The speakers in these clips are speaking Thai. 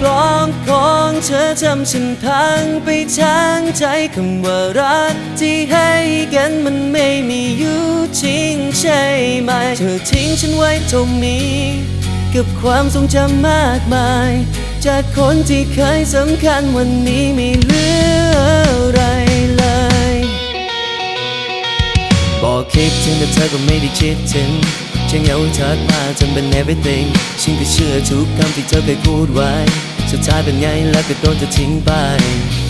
กลองของเธอทำฉันพังไปทั้งใจคำว่ารักที่ให้กันมันไม่มีอยู่จริงใช่ไหม เธอทิ้งฉันไว้ตรงนี้กับความทรงจำมากมาย จากคนที่เคยสำคัญวันนี้ไม่เหลืออะไรเลยบอกคิดถึงแต่เธอก็ไม่ได้คิดถึงฉันเหงาเธอมาจนเป็น everything ฉันก็เชื่อทุกคำที่เธอเคยพูดไว้ สุดท้ายเป็นไงแล้วก็โดนเธอทิ้งไป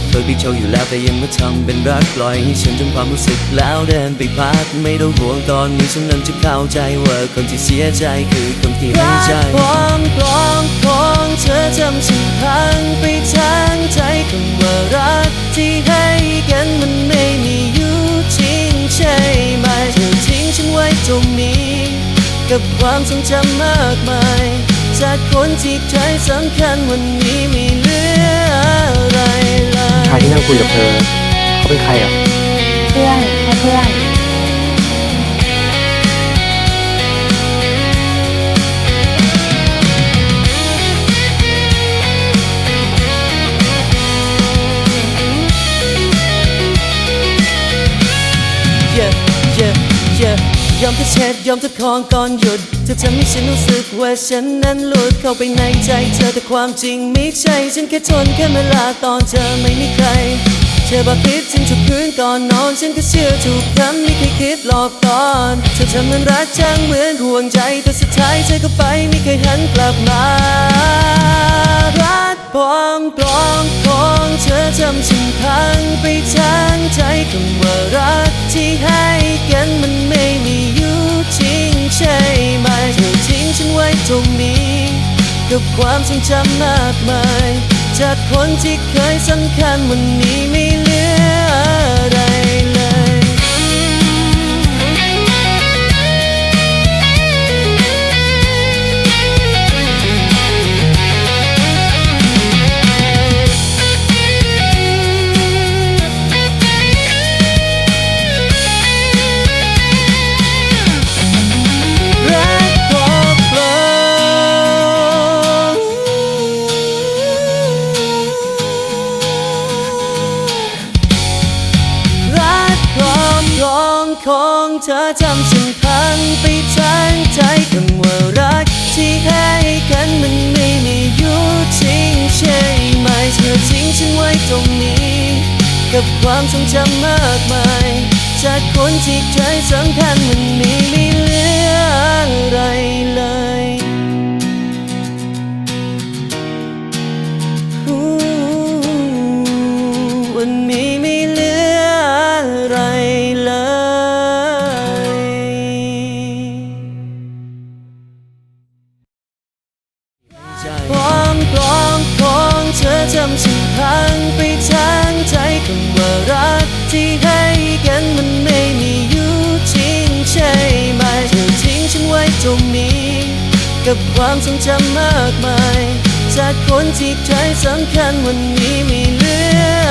เคยพิกโชว์อยู่แล้วแต่ยังมาทำเป็นรักปล่อยให้ฉันจนความรู้สึกแล้วเดินไปพักไม่ต้องห่วงตอนนี้ฉันเริ่มจะเข้าใจว่าคนที่เสียใจคือคนที่ไม่ใช่รักลอมปลอมของเธอทำฉันพังไปทั้งใจคำว่ารักที่ให้กันมันไม่มีอยู่จริงใช่ไหมเธอทิ้งฉันไว้ตรงนี้ กับความทรงจำมากมาย จากคนที่ใจสำคัญวันนี้ นั่งคุยกับเธอ เขาเป็นใครอะ เพื่อนแค่เพื่อนเย่เยอมทุกเช็ดยอมทุกคองก่อนหยุดเธอทำให้ฉันรู้สึกว่าฉันนั้นหลุดเข้าไปในใจเธอแต่ความจริงไม่ใช่ ฉันแค่ทนแค่เวลาตอนเธอไม่มีใคร เธอบอกคิดถึงทุกคืนก่อนนอนฉันก็เชื่อทุกคำไม่เคยคิดหลอกตอนเธอทำมันรักช่างเหมือนห่วงใจแต่สุดท้ายเธอก็ไปไม่เคยหันกลับมารักปลอมปลอมของเธอทำฉันพังไปทั้งใจคำว่ารักที่ให้ กับความทรงจำมากมาย จากคนที่เคยสำคัญวันนี้ไม่ ของเธอทำฉันพังไปทั้งใจคำว่ารักที่ให้กันมันไม่มีอยู่จริงใช่ไหมเธอทิ้งฉันไว้ตรงนี้ กับความทรงจำมากมาย จากคนที่เคยสำคัญมันนี่ ตรงนี้ กับความทรงจำมากมาย จากคนที่ใจสำคัญวันนี้ไม่เหลือ